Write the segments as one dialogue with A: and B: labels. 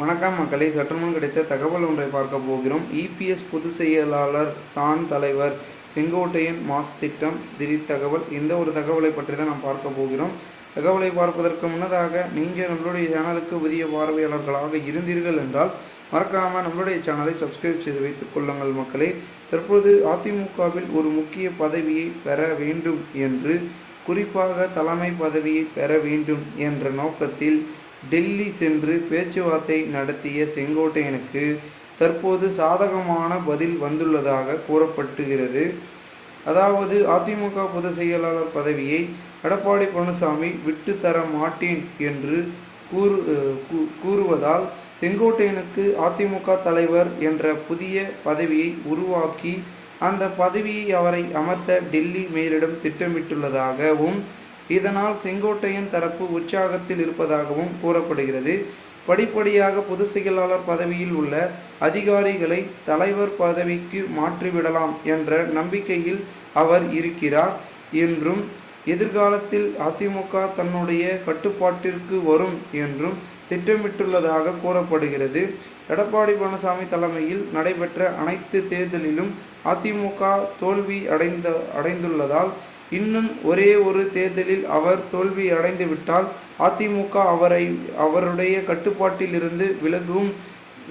A: வணக்கம் மக்களை சற்றுமுன் கிடைத்த தகவல் ஒன்றை பார்க்க போகிறோம். இபிஎஸ் பொதுச் செயலாளர் தான் தலைவர் செங்கோட்டையன் மாஸ் திட்டம் திடீர் தகவல். இந்த ஒரு தகவலை பற்றி தான் நாம் பார்க்க போகிறோம். தகவலை பார்ப்பதற்கு முன்னதாக நீங்கள் நம்மளுடைய சேனலுக்கு புதிய பார்வையாளர்களாக இருந்தீர்கள் என்றால் மறக்காமல் நம்மளுடைய சேனலை சப்ஸ்கிரைப் செய்து வைத்துக் கொள்ளுங்கள் மக்களே. தற்போது அதிமுகவில் ஒரு முக்கிய பதவியை பெற வேண்டும் என்று குறிப்பாக தலைமை பதவியை பெற வேண்டும் என்ற நோக்கத்தில் டெல்லி சென்று பேச்சுவார்த்தை நடத்திய செங்கோட்டையனுக்கு தற்போது சாதகமான பதில் வந்துள்ளதாக கூறப்பட்டுகிறது. அதாவது அதிமுக பொதுச் செயலாளர் பதவியை எடப்பாடி பழனிசாமி விட்டு தர மாட்டேன் என்று கூறு கூ- கூறுவதால் செங்கோட்டையனுக்கு அதிமுக தலைவர் என்ற புதிய பதவியை உருவாக்கி அந்த பதவியை அவரை அமர்த்த டெல்லி மேலிடம் திட்டமிட்டுள்ளதாகவும் இதனால் செங்கோட்டையன் தரப்பு உற்சாகத்தில் இருப்பதாகவும் கூறப்படுகிறது. படிப்படியாக பொதுச் செயலாளர் பதவியில் உள்ள அதிகாரிகளை தலைவர் பதவிக்கு மாற்றிவிடலாம் என்ற நம்பிக்கையில் அவர் இருக்கிறார். என்றும் எதிர்காலத்தில் அதிமுக தன்னுடைய கட்டுப்பாட்டிற்கு வரும் என்றும் திட்டமிட்டுள்ளதாக கூறப்படுகிறது. எடப்பாடி பழனிசாமி தலைமையில் நடைபெற்ற அனைத்து தேர்தலிலும் அதிமுக தோல்வி அடைந்த அடைந்துள்ளதால் இன்னும் ஒரே ஒரு தேர்தலில் அவர் தோல்வி அடைந்துவிட்டால் அதிமுக அவரை அவருடைய கட்டுப்பாட்டிலிருந்து விலகும்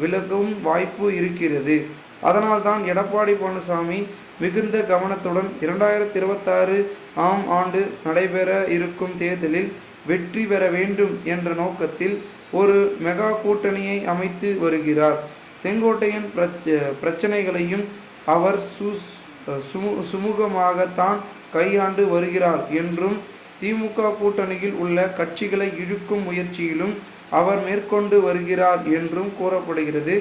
A: விலகும் வாய்ப்பு இருக்கிறது. அதனால்தான் எடப்பாடி பழனிசாமி மிகுந்த கவனத்துடன் இரண்டாயிரத்தி இருபத்தாறு ஆம் ஆண்டு நடைபெற இருக்கும் தேர்தலில் வெற்றி பெற வேண்டும் என்ற நோக்கத்தில் ஒரு மெகா கூட்டணியை அமைத்து வருகிறார். செங்கோட்டையன் பிரச்ச பிரச்சனைகளையும் அவர் சு சுமு சுமூகமாகத்தான் கையாண்டு வருகிறார் என்றும் திமுக கூட்டணியில் உள்ள கட்சிகளை இழுக்கும் முயற்சியிலும் அவர் மேற்கொண்டு வருகிறார் என்றும் கூறப்படுகிறது.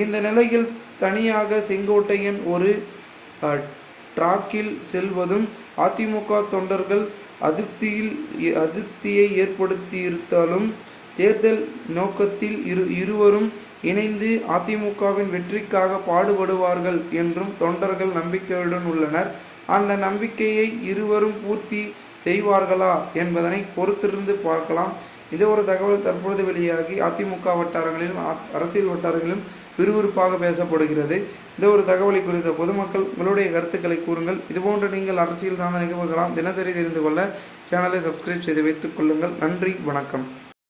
A: இந்த நிலையில் தனியாக செங்கோட்டையன் ஒரு டிராக்கில் செல்வதும் அதிமுக தொண்டர்கள் அதிருப்தியில் அதிருப்தியை ஏற்படுத்தியிருந்தாலும் தேர்தல் நோக்கத்தில் இரு இருவரும் இணைந்து அதிமுகவின் வெற்றிக்காக பாடுபடுவார்கள் என்றும் தொண்டர்கள் நம்பிக்கையுடன் உள்ளனர். அந்த நம்பிக்கையை இருவரும் பூர்த்தி செய்வார்களா என்பதனை பொறுத்திருந்து பார்க்கலாம். இதே ஒரு தகவல் தற்பொழுது வெளியாகி அதிமுக வட்டாரங்களிலும் அரசியல் வட்டாரங்களிலும் விறுவிறுப்பாக பேசப்படுகிறது. இந்த ஒரு தகவலை குறித்த பொதுமக்கள் உங்களுடைய கருத்துக்களை கூறுங்கள். இதுபோன்று நீங்கள் அரசியல் சார்ந்த நிகழ்வுகளாம் தினசரி தெரிந்து கொள்ள சேனலை சப்ஸ்கிரைப் செய்து வைத்துக் கொள்ளுங்கள். நன்றி வணக்கம்.